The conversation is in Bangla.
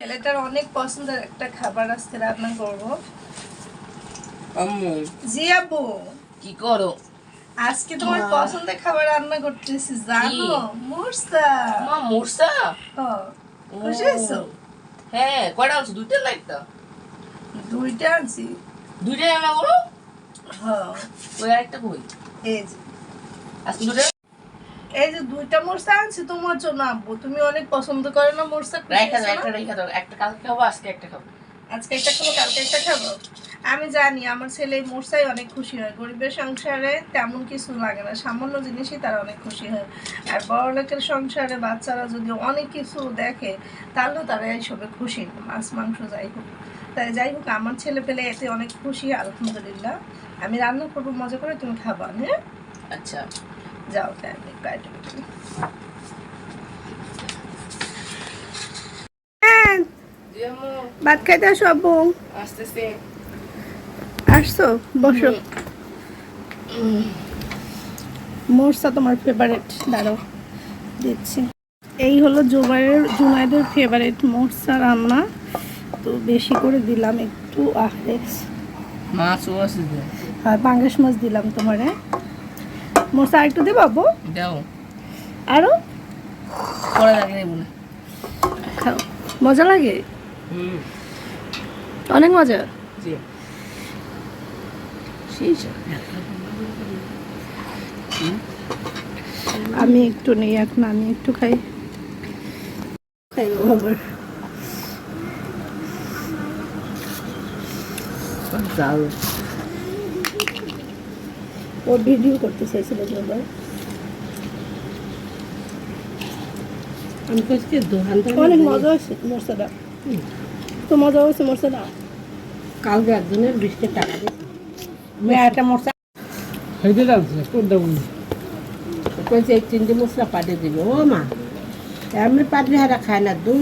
ছেলেটার অনেক পছন্দের একটা খাবার আজকে রান্না করব। আম্মু। জি আব্বু। কি করো? আজকে তোমার পছন্দের খাবার রান্না করতেছি জানো? মুরসা মা মোরসা হ্যাঁ, খুশি হয়েছো? হ্যাঁ কয়টা আনছো? দুইটা একটা? দুইটা আনছি। দুইটাই রান্না করো হ্যাঁ ওই আরেকটা কই? এই আজকে দুটো এই যে দুইটা মোরসা আনছি তোমার জন্য আব্বু। তুমি অনেক পছন্দ করো না মোরসা রেখা দাও একটা? রেখা দাও একটা কালকে খাব আজকে একটা খাব। আজকে একটা খাব কালকে একটা খাব? আমি জানি আমার ছেলে মোরসাই অনেক খুশি হয়। গরিবের সংসারে তেমন কিছু লাগে না সামান্য জিনিসই তারা অনেক খুশি হয়। আর বড় লোকের সংসারে বাচ্চারা যদি অনেক কিছু দেখে তাহলেও তারা এইসবে খুশি। মাছ মাংস যাই হোক। তাই যাই হোক আমার ছেলে পেলে এতে অনেক খুশি আলহামদুলিল্লাহ। আমি রান্না করব মজা করে তুমি খাবা হ্যাঁ? আচ্ছা। যাও আম্মু। ভাত খাইতে আসো আব্বু। আসতেছে। আসছো? বসো। মোরসা তোমার ফেভারিট দাঁড়াও দিচ্ছি। এই হলো জুবাইয়ের জুনাইদের ফেভারিট মোরসা রান্না। তো বেশি করে দিলাম একটু আহরে মাছও আছে যে। আর পাঙ্গাস মাছ দিলাম তোমারে। মোরসা আর একটু দেবো আব্বু দাও। আরও পরে লাগে নেব না খাও। মজা লাগে? অনেক মজা? জি। আমি একটু নেই এখন আমি একটু খাই। খাই আবার। জাল ও ভিডিও করতে চাইছিল থেকে অনেক মজা হয়েছে মশলাটা তো মজা হয়েছে মশলাটা কালকে একজনের বিশটা টাকা দিয়েছে। একটা কইছে তিনটে মশলা পাঠিয়ে দিবে। ও মা এমনি পাঠিয়ে হারা খায় না দুই